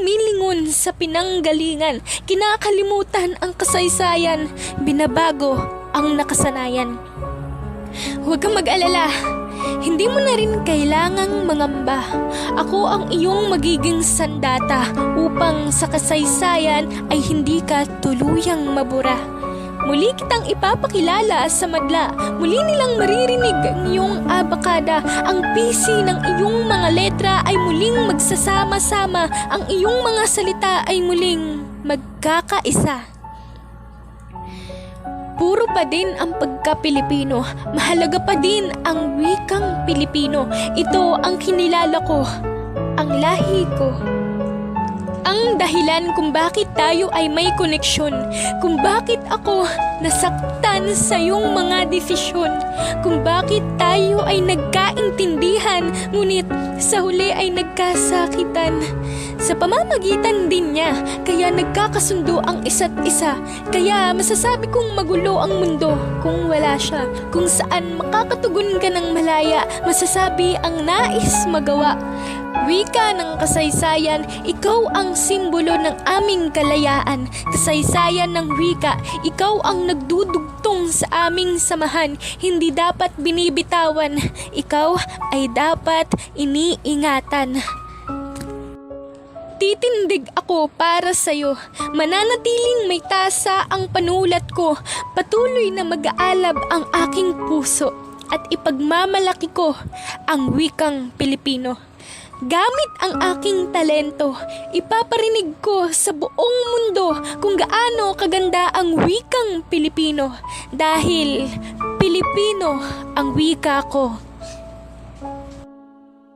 lumilingon sa pinanggalingan, kinakalimutan ang kasaysayan, binabago ang nakasanayan. Huwag kang mag-alala, hindi mo na rin kailangang mangamba. Ako ang iyong magiging sandata upang sa kasaysayan ay hindi ka tuluyang mabura. Muli kitang ipapakilala sa madla. Muli nilang maririnig ang iyong abakada. Ang pisi ng iyong mga letra ay muling magsasama-sama. Ang iyong mga salita ay muling magkakaisa. Puro pa din ang pagka-Pilipino. Mahalaga pa din ang wikang Pilipino. Ito ang kinilala ko, ang lahi ko. Ang dahilan kung bakit tayo ay may koneksyon, kung bakit ako nasaktan sa iyong mga desisyon, kung bakit tayo ay nagkaintindihan, ngunit sa huli ay nagkasakitan. Sa pamamagitan din niya, kaya nagkakasundo ang isa't isa. Kaya masasabi kong magulo ang mundo kung wala siya. Kung saan makakatugon ka ng malaya, masasabi ang nais magawa. Wika ng kasaysayan, ikaw ang simbolo ng aming kalayaan. Kasaysayan ng wika, ikaw ang nagdudugtong sa aming samahan. Hindi dapat binibitawan, ikaw ay dapat iniingatan. Titindig ako para sa'yo. Mananatiling may tasa ang panulat ko. Patuloy na mag-aalab ang aking puso. At ipagmamalaki ko ang wikang Pilipino. Gamit ang aking talento, ipaparinig ko sa buong mundo kung gaano kaganda ang wikang Pilipino. Dahil Pilipino ang wika ko.